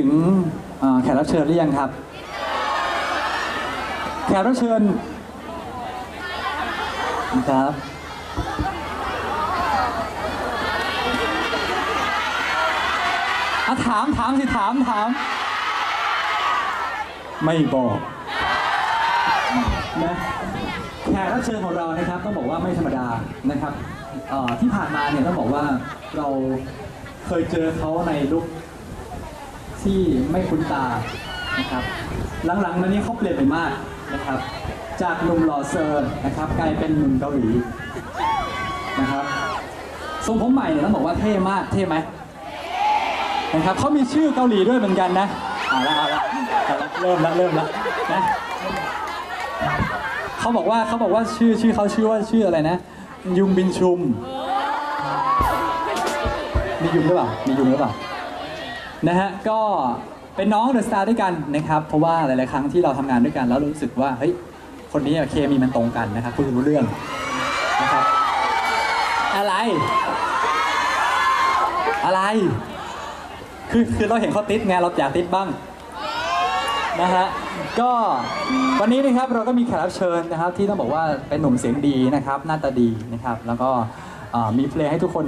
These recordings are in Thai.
ถึงแขกรับเชิญหรือยังครับ แขกรับเชิญครับอะถามถามสิถามถาม ไม่บอกนะแขกรับเชิญของเรานะครับต้องบอกว่าไม่ธรรมดานะครับที่ผ่านมาเนี่ยต้องบอกว่าเราเคยเจอเขาในลุค ที่ไม่คุ้นตานะครับ หลังๆมานี้เขาเปลี่ยนไปมากนะครับ จากหนุ่มหล่อเซอร์นะครับ กลายเป็นหนุ่มเกาหลีนะครับทรงผมใหม่เนี่ยต้องบอกว่าเท่มากเท่ไหมนะครับเขามีชื่อเกาหลีด้วยเหมือนกันนะเอาละเอาละเอาละเริ่มละเริ่มละนะเขาบอกว่าเขาบอกว่าชื่อชื่อเขาชื่อว่าชื่ออะไรนะ ยุงบินชุม มียุงหรือเปล่ามียุงหรือเปล่า นะฮะก็เป็นน้องเดอะสตาร์ด้วยกันนะครับเพราะว่าหลาย ๆ ครั้งที่เราทำงานด้วยกันแล้วรู้สึกว่าเฮ้ยคนนี้อะเคมีมันตรงกันนะครับคุยรู้เรื่องนะครับอะไร อะไร คือคือเราเห็นเขาติดไงเราอยากติดบ้างนะฮะก็วันนี้นะครับเราก็มีแขกรับเชิญนะครับที่ต้องบอกว่าเป็นหนุ่มเสียงดีนะครับหน้าตาดีนะครับแล้วก็เอ่อมีเพลงให้ทุกคน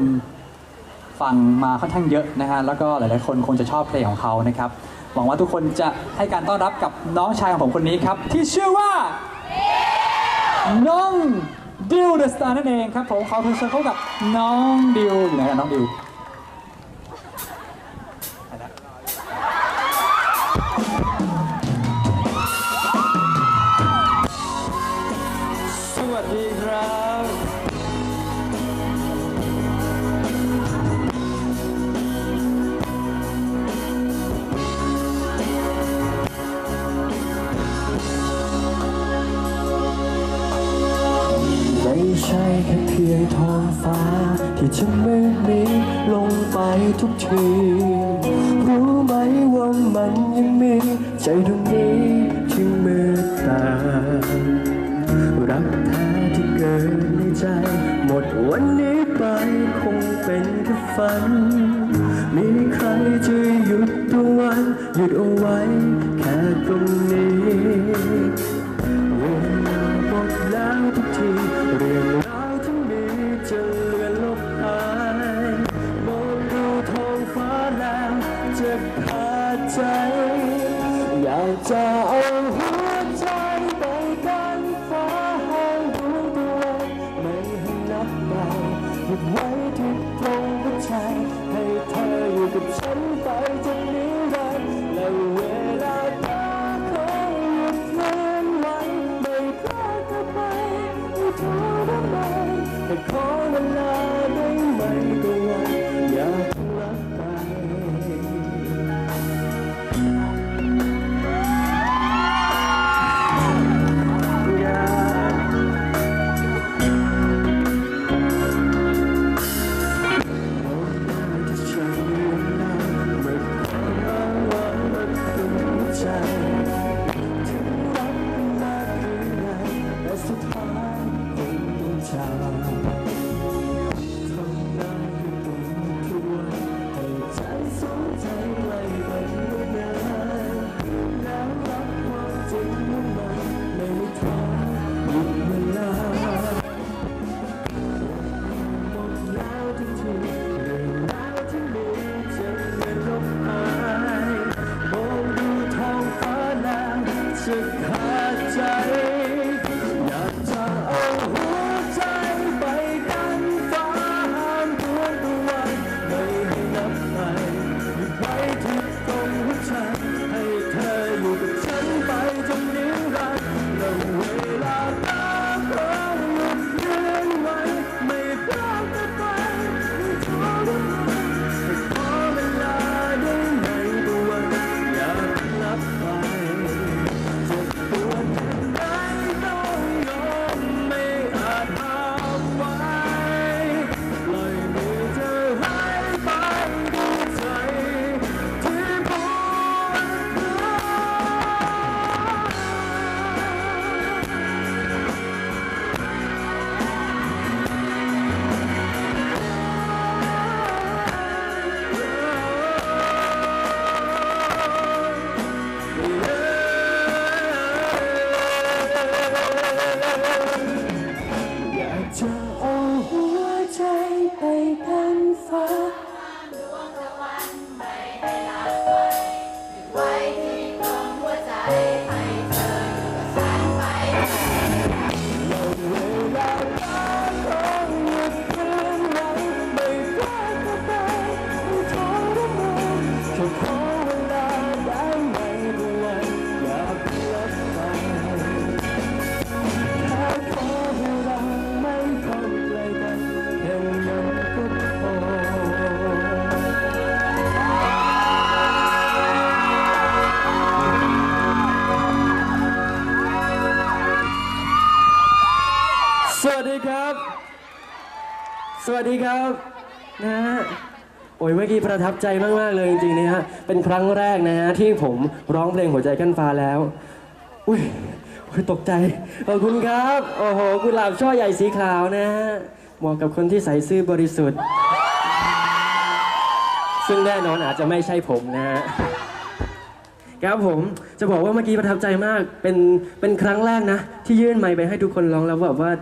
ฟังมาค่อนข้างเยอะนะฮะแล้วก็หลายๆ คนคงจะชอบเพลงของเขานะครับหวังว่าทุกคนจะให้การต้อนรับกับน้องชายของผมคนนี้ครับ ที่ชื่อว่าน้องดิวเดอะสตาร์นั่นเองครับผมขอเชิญเขากับน้องดิวอยู่ไหนกันน้องดิว ช่แค่เพียงท้องฟ้า ที่จะมืดมิดลงไปทุกที รู้ไหมว่ามันยังมี ใจดวงนี้ที่มืดตา รักแท้ที่เกิดในใจ หมดวันนี้ไปคงเป็นแค่ฝัน มีใครจะหยุดตัววันหยุดเอาไว้แค่ตรงนี้เจะขาดใจ อยากจะเอาหัวใจไปกันฟ้าให้ดวงตะวันไม่ให้นับดาวหยุดไว้ สวัสดีครับนะฮะโอ้ยเมื่อกี้ประทับใจมาก ๆ เลยจริงๆนะฮะ เป็นครั้งแรกนะฮะที่ผมร้องเพลงหัวใจกั้นฟ้าแล้ว อุ้ยอุ้ยตกใจ ขอบคุณครับ โอ้โห กุหลาบช่อใหญ่สีขาวนะฮะ เหมาะกับคนที่ใส่ซื่อบริสุทธิ์ ซึ่งแน่นอนอาจจะไม่ใช่ผมนะฮะครับผมจะบอกว่าเมื่อกี้ประทับใจมากเป็นเป็นครั้งแรกนะ ที่ยื่นไมค์ไปให้ทุกคนร้องแล้วแบบว่า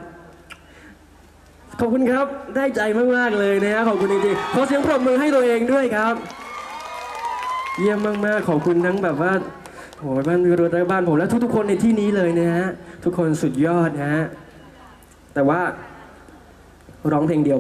ขอบคุณครับ ได้ใจมาก ๆ เลยนะฮะ ขอบคุณจริงๆ ขอเสียงปรบมือให้ตัวเองด้วยครับ เยี่ยมมาก ๆ ขอบคุณทั้งแบบว่าโอ้ยบ้านรถบ้านผมและทุกๆคนในที่นี้เลยนะฮะ ทุกคนสุดยอดนะฮะ แต่ว่าร้องเพลงเดียว